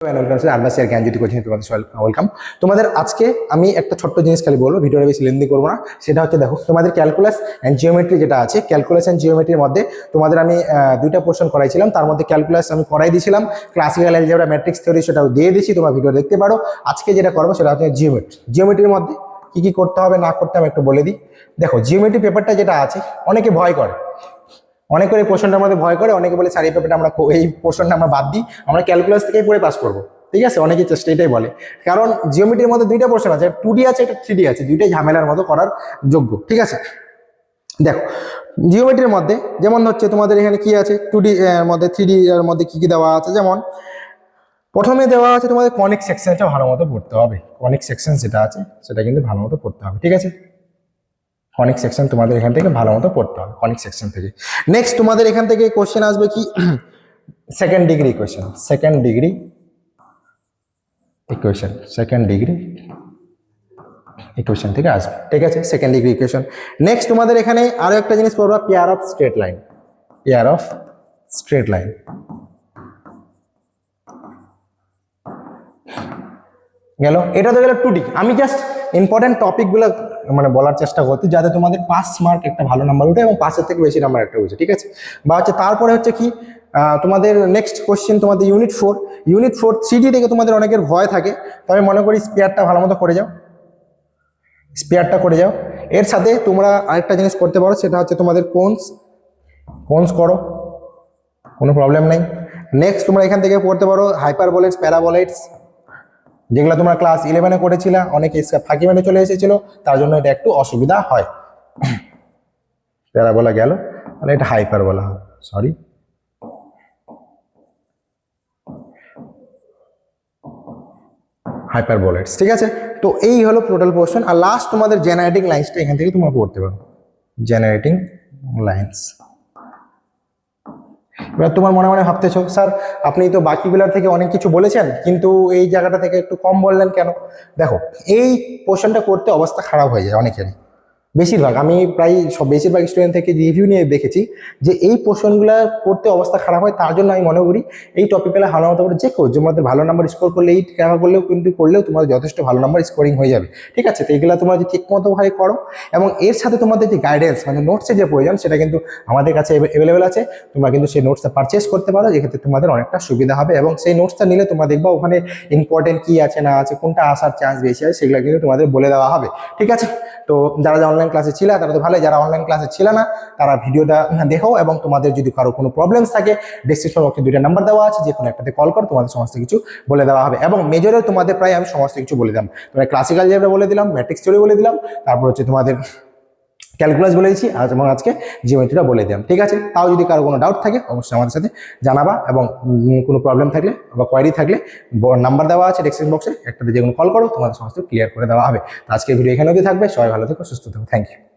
আরবাসিয়ার জ্ঞান যদি কোচিং তোমাদের ওয়েলকাম তোমাদের আজকে আমি একটা ছোট্ট জিনিস খালি বলব, ভিডিওটা বেশি লেন্দি করব না। সেটা হচ্ছে দেখো, তোমাদের ক্যালকুলাস অ্যান্ড জিওমেট্রি যেটা আছে ক্যালকুলাস অ্যান্ড জিওমেট্রির মধ্যে তোমাদের আমি দুইটা পোর্শন করাইছিলাম। তার মধ্যে ক্যালকুলাস আমি করাই দিয়েছিলাম ক্লাসিক্যাল অ্যালজেব্রা ম্যাট্রিক্স থিওরি সেটাও দিয়ে দিয়েছি, তোমরা ভিডিও দেখতে পারো। আজকে যেটা করব সেটা হচ্ছে জিওমেট্রি জিওমেট্রির মধ্যে কি কি করতে হবে, না করতে হবে একটু বলে দিই। দেখো জিওমেট্রি পেপারটা যেটা আছে, অনেকে ভয় করে। অনেকে এই পোর্শনটার মধ্যে ভয় করে, অনেকে বলে, স্যার, এই পেপারটা আমরা এই পোর্শনটা আমরা বাদ দিই, আমরা ক্যালকুলাস থেকেই পড়ে পাস করব। ঠিক আছে? অনেকে চেষ্টা এটাই বলে। কারণ জিওমেট্রির মধ্যে দুইটা পোর্শন আছে টু ডি আছে একটা থ্রি ডি আছে, দুইটাই ঝামেলার মতো করার যোগ্য। ঠিক আছে? দেখো জিওমেট্রির মধ্যে, যেমন হচ্ছে তোমাদের এখানে কি আছে? টু ডি এর মধ্যে থ্রি ডি এর মধ্যে কি কি দেওয়া আছে? যেমন, প্রথমে দেওয়া আছে তোমাদের কনিক সেকশনটা ভালো মতো পড়তে হবে। কনিক সেকশন যেটা আছে, সেটা কিন্তু ভালো মতো পড়তে হবে। ঠিক আছে? কনিক সেকশন তোমাদের এখান থেকে ভালো মতো পড়তে হবে কনিক সেকশন থেকে। নেক্সট তোমাদের এখান থেকে কোশ্চেন আসবে কি? Second degree question second degree equation second degree equation থেকে আসবে, ঠিক আছে? সেকেন্ড ডিগ্রি ইকুয়েশন নেক্সট তোমাদের এখানে আরও একটা জিনিস পড়বা pair of straight line pair of straight line গেল? এটা তো গেল টু ডি আমি জাস্ট ইম্পর্টেন্ট টপিকগুলো মানে বলার চেষ্টা করছি যাতে তোমাদের পাস মার্ক একটা ভালো নাম্বার উঠে এবং পাঁচের থেকে বেশি নাম্বার একটা উঠে ঠিক আছে? বা হচ্ছে তারপরে হচ্ছে কি তোমাদের নেক্সট কোশ্চেন তোমাদের unit four unit four three D থেকে তোমাদের অনেকের ভয় থাকে তো আমি মনে করি স্পেয়ারটা ভালো মতো করে যাও। স্পেয়ারটা করে যাও। এর সাথে তোমরা আরেকটা জিনিস করতে পারো, সেটা হচ্ছে তোমাদের কোনস কোনস করো, কোনো প্রবলেম নেই। নেক্সট তোমরা এখান থেকে পড়তে পারো হাইপারবোলেটস প্যারাবোলেটস যেগুলো তোমরা ক্লাস ইলেভেনে করেছিলা, অনেকে ফাঁকি মেনে চলে এসেছিল, তার জন্য এটা একটু অসুবিধা হয়। প্যারা বলা গেল, তাহলে এটা হাইপার বলা হয় সরি হাইপার বলেটস ঠিক আছে? তো এই হলো টোটাল পোর্শন আর লাস্ট তোমাদের জেনারেটিং লাইন্সটা এখান থেকে তোমরা পড়তে পারো। জেনারেটিং লাইন্স এবার তোমার মনে মনে ভাবতেছো, স্যার, আপনি তো বাকিগুলোর থেকে অনেক কিছু বলেছেন, কিন্তু এই জায়গাটা থেকে একটু কম বললেন কেন? দেখো, এই পোর্শনটা করতে অবস্থা খারাপ হয়ে যায় অনেকেরই। বেশিরভাগ, আমি প্রায় সব বেশিরভাগ স্টুডেন্ট থেকে রিভিউ নিয়ে দেখেছি যে এই পোর্শনগুলো করতে অবস্থা খারাপ হয়, তার জন্য আমি মনে করি এই টপিকগুলো ভালো মতো করে যে কেউ তোমাদের ভালো নাম্বার স্কোর করলে, এই ক্যাপা করলেও কিন্তু, করলেও তোমাদের যথেষ্ট ভালো নাম্বার স্কোরিং হয়ে যাবে। ঠিক আছে? তো এইগুলো তোমরা যদি ঠিক মতো ভাবে করো এবং এর সাথে তোমাদের যে গাইডেন্স মানে নোটসের যে প্রয়োজন, সেটা কিন্তু আমাদের কাছে অ্যাভেলেবেল আছে। তোমরা কিন্তু সেই নোটসটা পারচেস করতে পারো যেক্ষেত্রে তোমাদের অনেকটা সুবিধা হবে এবং সেই নোটসটা নিলে তোমরা দেখবা ওখানে ইম্পর্টেন্ট কি আছে, না আছে, কোনটা আসার চান্স বেশি আছে, সেগুলো কিন্তু তোমাদের বলে দেওয়া হবে। ঠিক আছে? তো যারা যারা অনলাইন ক্লাসে ছিল, তারা তো ভালোই, যারা অনলাইন ক্লাসে ছিল না, তারা ভিডিওটা দেখো এবং তোমাদের যদি কারও কোনো প্রবলেমস থাকে ডিসক্রিপশন বক্সে দুইটা নাম্বার দেওয়া আছে যে কোনো একটাতে কল করো, তোমাদের সমস্ত কিছু বলে দেওয়া হবে। এবং মেজরেও তোমাদের প্রায় আমি সমস্ত কিছু বলে দিলাম। তোমার ক্লাসিক্যাল যেটা বলে দিলাম ম্যাট্রিক্স থিওরি বলে দিলাম, তারপর হচ্ছে তোমাদের ক্যালকুলাস বলে দিচ্ছি, আজ এবং আজকে জিওমেট্রিটা বলে দিলাম, ঠিক আছে? তাও যদি কারও কোনো ডাউট থাকে, অবশ্যই আমাদের সাথে জানাবা এবং কোনো প্রবলেম থাকলে বা কোয়ারি থাকলে নাম্বার দেওয়া আছে ডেসক্রিপশন বক্সে একটাতে যে কোনো কল করো, তোমাদের সমস্ত ক্লিয়ার করে দেওয়া হবে। আজকে ভিডিও এখানে থাকবে, সবাই ভালো থেকো, সুস্থ থেকো থ্যাংক ইউ